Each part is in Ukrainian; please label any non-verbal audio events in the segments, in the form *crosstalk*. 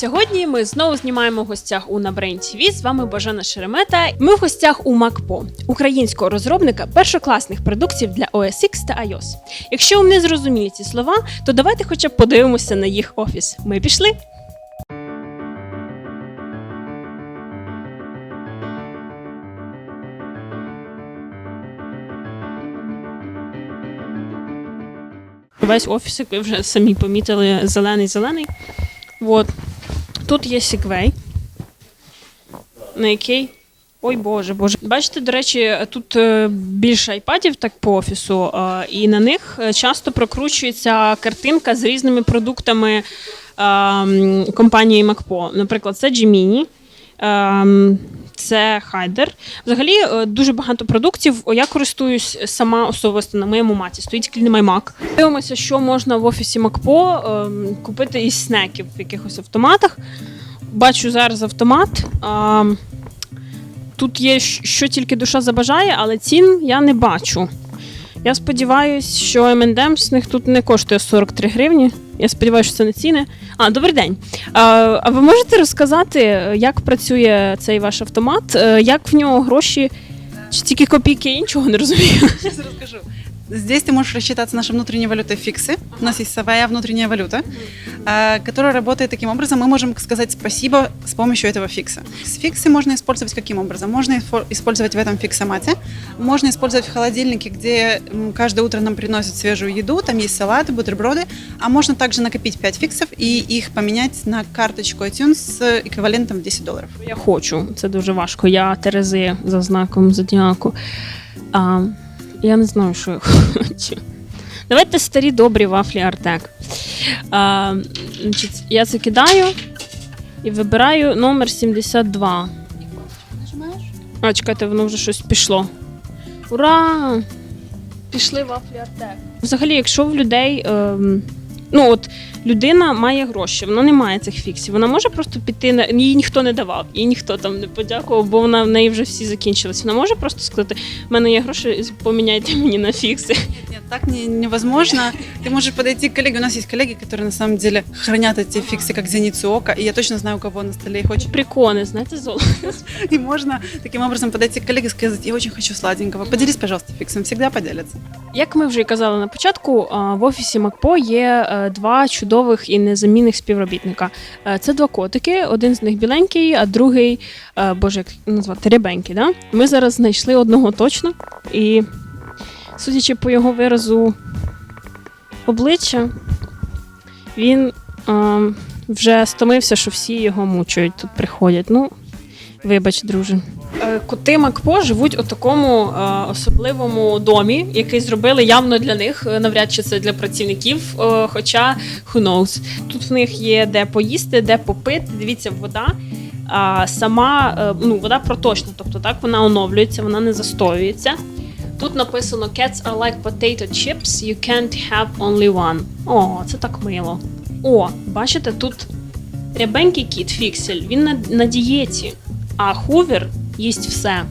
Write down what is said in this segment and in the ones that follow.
Сьогодні ми знову знімаємо гостях у на Brain TV. З вами Бажана Шеремета. Ми в гостях у MacPo, українського розробника першокласних продуктів для OS та iOS. Якщо вам не зрозуміли ці слова, то давайте хоча б подивимося на їх офіс. Ми пішли. Весь офіс, як ви вже самі помітили, зелений-зелений. От. Тут є сіквей, на який. Ой Боже, Боже. Бачите, до речі, тут е, більше айпадів так по офісу, е, і на них е, часто прокручується картинка з різними продуктами компанії MacPo. Наприклад, це е, це Хайдер. Взагалі е, дуже багато продуктів. Я користуюсь сама особисто на моєму маті. Стоїть клінний Mac. Дивимося, що можна в офісі MacPo е, купити із снеків в якихось автоматах. Бачу зараз автомат. Тут є що тільки душа забажає, але цін я не бачу. Я сподіваюся, що M&M з них тут не коштує 43 гривні. Я сподіваюся, що це не ціни. А, добрий день. А, а ви можете розказати, як працює цей ваш автомат? Е, Як в нього гроші? Чи тільки копійки іншого не розумію? Зараз расскажу. Здесь ты можешь рассчитаться нашей внутренней валютой фиксы. У нас есть своя внутренняя валюта, э, которая работает таким образом. Мы можем сказать спасибо с помощью этого фикса. Фиксы можно использовать каким образом? Можно использовать в этом фиксомате. Можно использовать в холодильнике, где каждое утро нам приносят свежую еду. Там есть салаты, бутерброды. А можно также накопить 5 фиксов и их поменять на карточку iTunes с эквивалентом в 10 долларов. Я хочу. Це дуже важко. Я Терези за знаком зодіаку. А, я не знаю, що я хочу. Давайте старі добрі вафлі Артек. А, значить, я це кидаю і вибираю номер 72. Нажимаешь? А, чекайте, воно вже щось пішло. Ура! Пішли вафлі Артек. Взагалі, якщо в людей. Ем, ну от людина має гроші, вона не має цих фіксів. Вона може просто піти на їй ніхто не давав, їй ніхто там не подякував, бо вона в неї вже всі закінчились. Вона може просто сказати: в мене є гроші, поміняйте мені на фікси. Нет, так не- невозможно. Ты можешь подойти к коллеге. У нас есть коллеги, которые на самом деле хранят эти фиксы как зеницу ока. И я точно знаю, у кого на столе их очень. Прикони, знаєте, золото. *laughs* И можно таким образом подойти к коллеге и сказать, я очень хочу сладенького. Поделись, пожалуйста, фиксом. Всегда поделятся. Як ми вже й казали на початку, а, в офісі МакПо є е, два чудових і незамінних співробітника. Е, Це два котики. Один з них біленький, а другий, е, боже, як назвати, рябенький. Да? Ми зараз знайшли одного точно, і судячи по його виразу обличчя, він е, вже стомився, що всі його мучають, тут приходять. Ну, вибач, друже. Коти Макпо живуть у такому е, особливому домі, який зробили явно для них. е, Навряд чи це для працівників. е, хоча who knows. Тут в них є де поїсти, де попити. Дивіться, вода. А сама ну, вода проточна, тобто так вона оновлюється, вона не застоюється. Тут написано Cats are like potato chips, you can't have only one. О, це так мило. О, бачите, тут рябенький кіт Фіксель, він на, на дієті, а Хувер їсть все.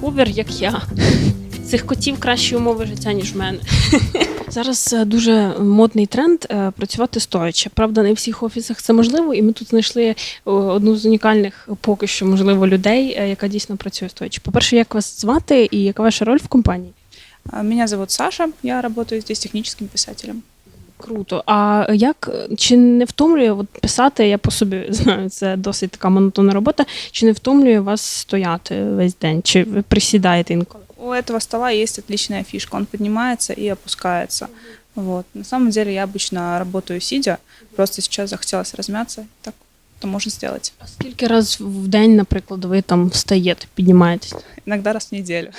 Хувер, як я. *laughs* Цих котів кращі умови життя, ніж в мене. *laughs* Зараз е, дуже модний тренд е, працювати стоячи. Правда, не в всіх офісах це можливо, і ми тут знайшли е, одну з унікальних поки що можливо людей, яка дійсно працює стоячи. По-перше, як вас звати і яка ваша роль в компанії? Меня зовут Саша, я работаю здесь техническим писателем. Круто. А як чи не втомлює от писати? Я по собі *laughs* знаю, це досить така монотонна робота. Чи не втомлює вас стояти весь день? Чи ви присідаєте інколи? У этого стола есть отличная фишка, он поднимается и опускается. Вот. На самом деле я обычно работаю сидя, просто сейчас захотелось размяться, так это можно сделать. А скільки раз в день, наприклад, ви там встаєте, піднімаєтесь? Иногда раз в неделю. *laughs*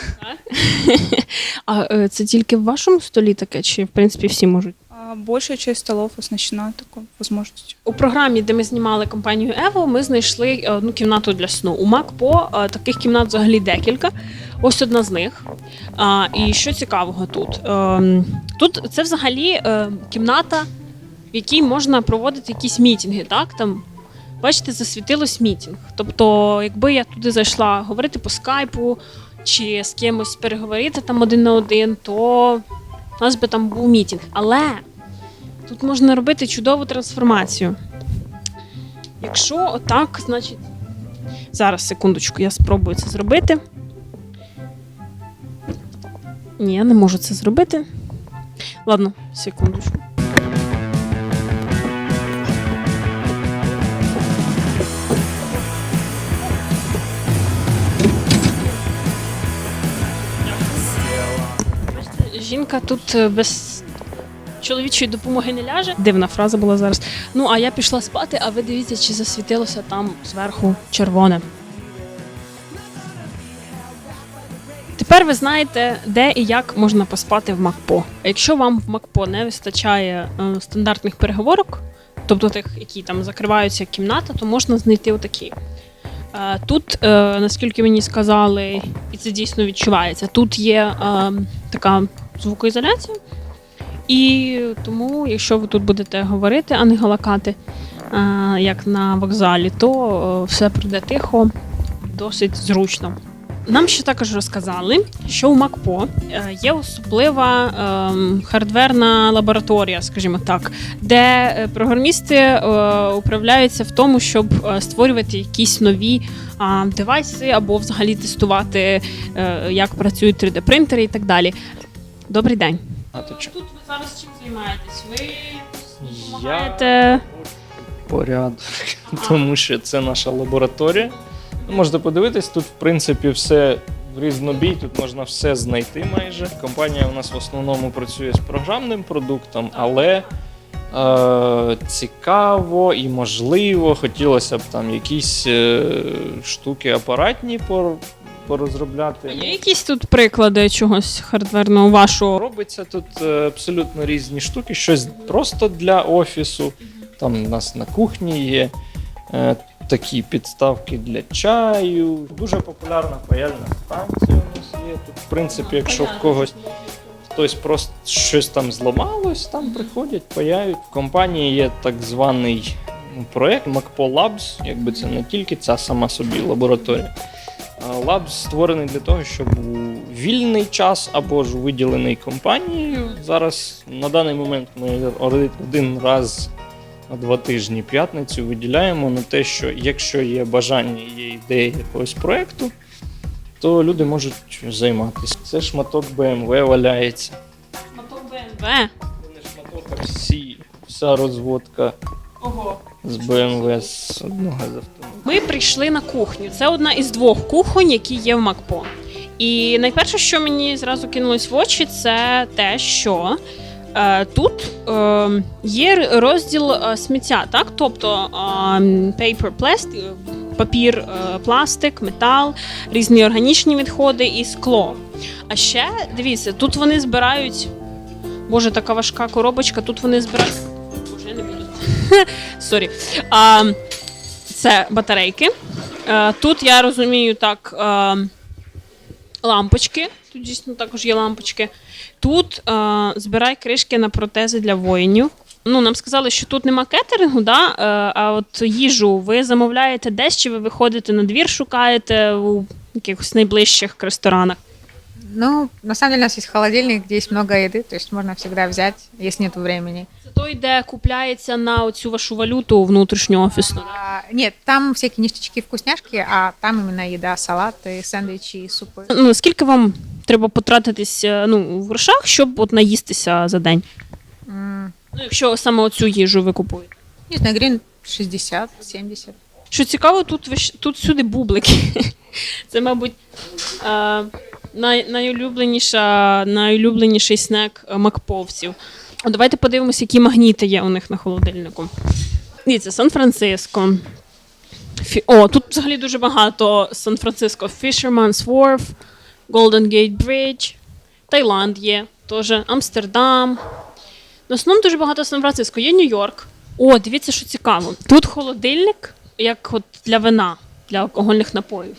А е, це тільки в вашому столі таке, чи в принципі всі можуть? Большая часть столов оснащена такой возможностью. У програмі, де ми знімали компанію Evo, ми знайшли е, одну кімнату для сну. У MacPo е, таких кімнат взагалі декілька. Ось одна з них. І що цікавого тут? Ем, Тут це взагалі е, кімната, в якій можна проводити якісь мітинги. Так? Там, бачите, засвітилось мітинг. Тобто, якби я туди зайшла говорити по скайпу чи з кимось переговорити там один на один, то у нас би там був мітинг. Але Тут можна робити чудову трансформацію. Якщо отак, значить. Зараз, секундочку, я спробую це зробити. Ні, я не можу це зробити. Ладно, секундочку. Жінка тут е, без чоловічої допомоги не ляже. Дивна фраза була зараз. Ну, а я пішла спати, а ви дивіться, чи засвітилося там зверху червоне. Тепер ви знаєте, де і як можна поспати в МакПо. А якщо вам в МакПо не вистачає е, стандартних переговорок, тобто тих, які там закриваються кімната, то можна знайти отакі. Е, Тут, е, наскільки мені сказали, і це дійсно відчувається, тут є е, така звукоізоляція. І тому, якщо ви тут будете говорити, а не галакати, е, як на вокзалі, то е, все пройде тихо, досить зручно. Нам ще також розказали, що у МакПо е, є особлива ем, хардверна лабораторія, скажімо так, де програмісти управляються в тому, щоб створювати якісь нові девайси або взагалі тестувати, як працюють 3D-принтери і так далі. Добрий день. А? Тут зараз чим займаєтесь? Ви Я допомагаєте. порядок, *laughs* тому що це наша лабораторія. Ну, Можете подивитись, тут, в принципі, все в різнобій, тут можна все знайти майже. Компанія у нас в основному працює з програмним продуктом, але е, цікаво і можливо, хотілося б там якісь е, штуки апаратні пор- порозробляти. Є якісь тут приклади чогось хардверного вашого? Робиться тут е, абсолютно різні штуки, щось просто для офісу. Там у нас на кухні є е, такі підставки для чаю. Дуже популярна паяльна станція у нас є. Тут, в принципі, якщо в когось хтось просто щось там зламалось, там приходять, паяють. В компанії є так званий проект MacPo Labs, якби це не тільки ця сама собі лабораторія. А Labs створений для того, щоб у вільний час або ж виділений компанією. Зараз на даний момент ми один- раз на два тижні п'ятницю виділяємо на те, що якщо є бажання, є ідея якогось проєкту, то люди можуть займатися. Це шматок BMW валяється. Шматок БМВ. Це не шматок, а всі, вся розводка Ого. З BMW з одного з автомобіля. Ми прийшли на кухню. Це одна із двох кухонь, які є в МакПо. І найперше, що мені зразу кинулось в очі, це те, що е, тут е, є розділ е, сміття, так? Тобто е, paper, пласт, е, папір, е, пластик, метал, різні органічні відходи і скло. А ще дивіться, тут вони збирають. Боже, така важка коробочка. Тут вони збирають. *laughs* Сорі. А, це батарейки. Е, Тут я розумію так. е, Лампочки. Тут дійсно також є лампочки. Тут е, збирай кришки на протези для воїнів. Ну, нам сказали, що тут нема кетерингу, да? е, а от їжу ви замовляєте десь, чи ви виходите на двір, шукаєте у якихось найближчих ресторанах. Ну, на самом деле у нас есть холодильник, где есть много еды, то есть можно всегда взять, если нет времени. Це той, де купляється на оцю вашу валюту внутрішню офісну. А, нет, там всякие ништячки, вкусняшки, а там именно еда, салаты, сэндвичи, супы. Ну, скільки вам треба потратитись е, ну, в грошах, щоб от наїстися за день? М, Ну, якщо саме оцю їжу ви купуєте. Не знаю, гривен 60, 70. Що цікаво, тут ви ж- тут сюди бублики. *laughs* Це, мабуть, е, най, найулюбленіша, найулюбленіший снек е, макповців. О, давайте подивимося, які магніти є у них на холодильнику. Дивіться, Сан-Франциско. Фі... О, тут взагалі дуже багато Сан-Франциско. Fisherman's Wharf, Golden Gate Bridge, Таїланд є теж, Амстердам. В основному дуже багато Сан-Франциско. Є Нью-Йорк. О, дивіться, що цікаво. Тут холодильник, як от для вина, для алкогольних напоїв.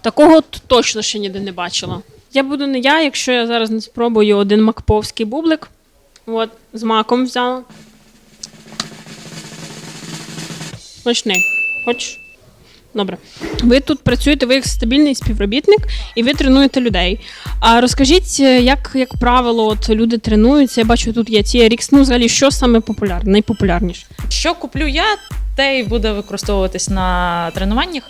Такого точно ще ніде не бачила. Я буду не я, якщо я зараз не спробую один макповський бублик. От, з маком взяла. Смачний. Хочеш? Добре. Ви тут працюєте, ви як стабільний співробітник і ви тренуєте людей. А розкажіть, е, як, як правило, от люди тренуються. Я бачу, тут є TRX. Ну, взагалі, що саме популярне, найпопулярніше? Що куплю я? Те і буде використовуватись на тренуваннях.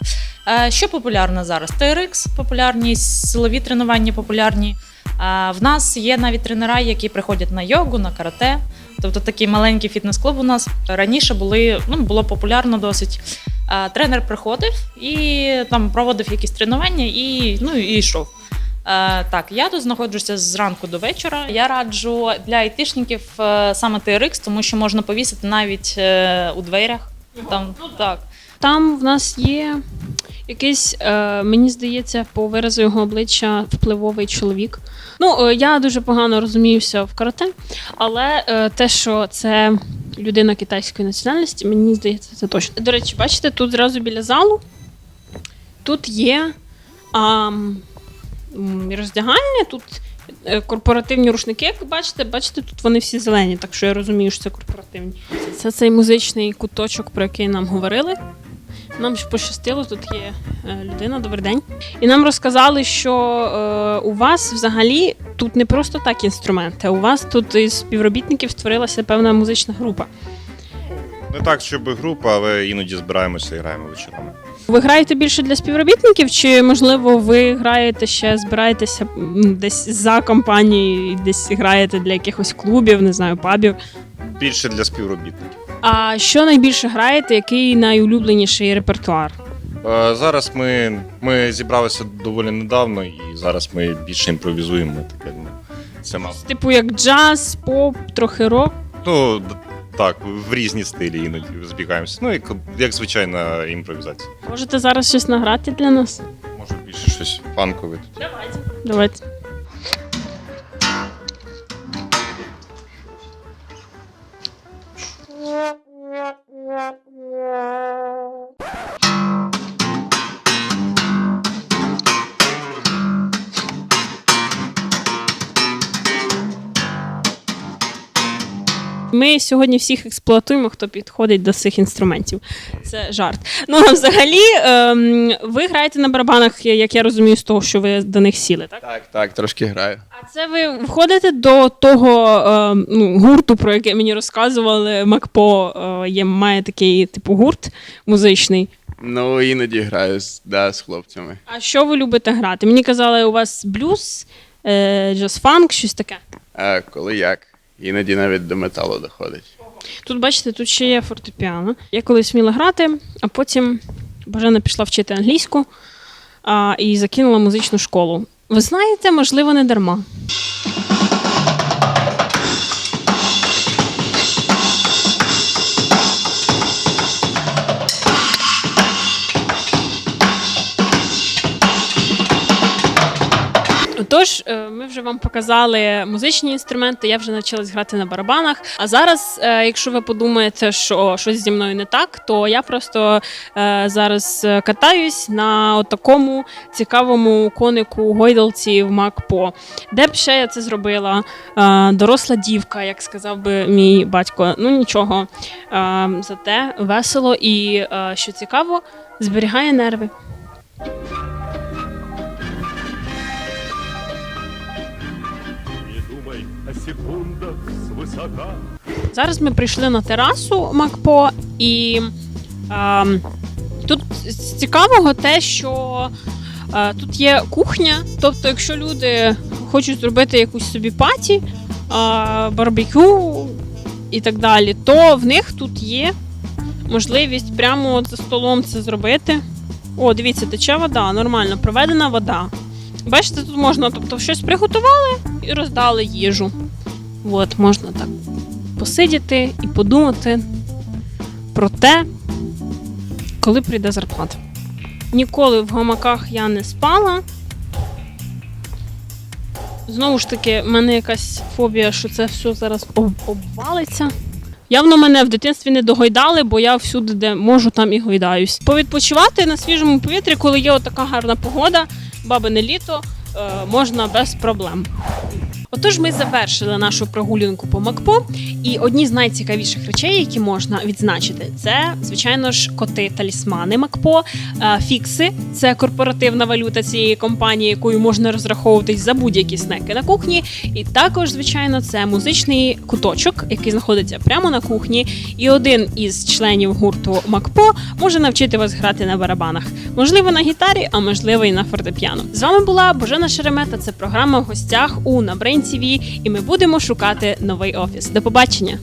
Е, Що популярно зараз? TRX популярні, силові тренування популярні. В нас є навіть тренера, які приходять на йогу, на карате. Тобто такий маленький фітнес-клуб у нас раніше були, ну, було популярно досить. Тренер приходив і там проводив якісь тренування і, ну, і йшов. Е, так, я тут знаходжуся зранку до вечора. Я раджу для айтишників е, саме TRX, тому що можна повісити навіть е, у дверях. Там, так. Там в нас є якийсь, е, мені здається, по виразу його обличчя впливовий чоловік. Ну, е, я дуже погано розуміюся в карате, але е, те, що це людина китайської національності, мені здається, це точно. До речі, бачите, тут зразу біля залу тут є а, м, роздягальня, тут корпоративні рушники, як бачите, бачите, тут вони всі зелені, так що я розумію, що це корпоративні. Це цей музичний куточок, про який нам говорили. Нам пощастило, тут є е, людина, добрий день. І нам розказали, що е, у вас взагалі тут не просто так інструменти, у вас тут із співробітників створилася певна музична група. Не так, щоб група, але іноді збираємося і граємо вечорами. Ви граєте більше для співробітників, чи можливо ви граєте ще, збираєтеся десь за компанією, десь граєте для якихось клубів, не знаю, пабів? Більше для співробітників. А що найбільше граєте? Який найулюбленіший репертуар? Е, Зараз ми, ми зібралися доволі недавно, і зараз ми більше імпровізуємо. Таке, ну, це мало. Типу як джаз, поп, трохи рок. Ну, так, в різні стилі іноді збігаємося. Ну, як, як звичайна імпровізація. Можете зараз щось награти для нас? Може більше щось фанкове. Давайте. Ми сьогодні всіх експлуатуємо, хто підходить до цих інструментів. Це жарт. Ну а взагалі, ем, ви граєте на барабанах, як я розумію, з того, що ви до них сіли, так? Так, так, трошки граю. А це ви входите до того ем, ну, гурту, про який мені розказували. Макпо е, є, має такий типу гурт музичний. Ну, іноді граю з, да, з хлопцями. А що ви любите грати? Мені казали, у вас блюз, е, джаз-фанк, щось таке. А коли як? Іноді навіть до металу доходить. Тут, бачите, тут ще є фортепіано. Я колись вміла грати, а потім Божена пішла вчити англійську а, і закинула музичну школу. Ви знаєте, можливо, не дарма. Тож, е, ми вже вам показали музичні інструменти, я вже навчилась грати на барабанах. А зараз, е, якщо ви подумаєте, що щось зі мною не так, то я просто е, зараз катаюсь на такому цікавому конику гойдалці в Макпо. Де б ще я це зробила? Доросла дівка, як сказав би мій батько. Ну нічого. Зате весело і що цікаво, зберігає нерви. Секундах свысока. Зараз ми прийшли на терасу Макпо, і ем, тут цікавого те, що е, тут є кухня. Тобто, якщо люди хочуть зробити якусь собі паті, е, барбекю і так далі, то в них тут є можливість прямо за столом це зробити. О, дивіться, тече вода, нормально, проведена вода. Бачите, тут можна, тобто, щось приготували і роздали їжу. От, можна так посидіти і подумати про те, коли прийде зарплата. Ніколи в гамаках я не спала. Знову ж таки, в мене якась фобія, що це все зараз обвалиться. Явно мене в дитинстві не догойдали, бо я всюди, де можу, там і гойдаюсь. Повідпочивати на свіжому повітрі, коли є така гарна погода, бабине літо, е, можна без проблем. Отож, ми завершили нашу прогулянку по МакПо, і одні з найцікавіших речей, які можна відзначити, це звичайно ж коти талісмани МакПо, е, фікси це корпоративна валюта цієї компанії, якою можна розраховуватись за будь-які снеки на кухні. І також, звичайно, це музичний куточок, який знаходиться прямо на кухні. І один із членів гурту МакПо може навчити вас грати на барабанах. Можливо, на гітарі, а можливо, і на фортепіано. З вами була Божена Шеремета. Це програма в гостях у на Brain і ми будемо шукати новий офіс. До побачення!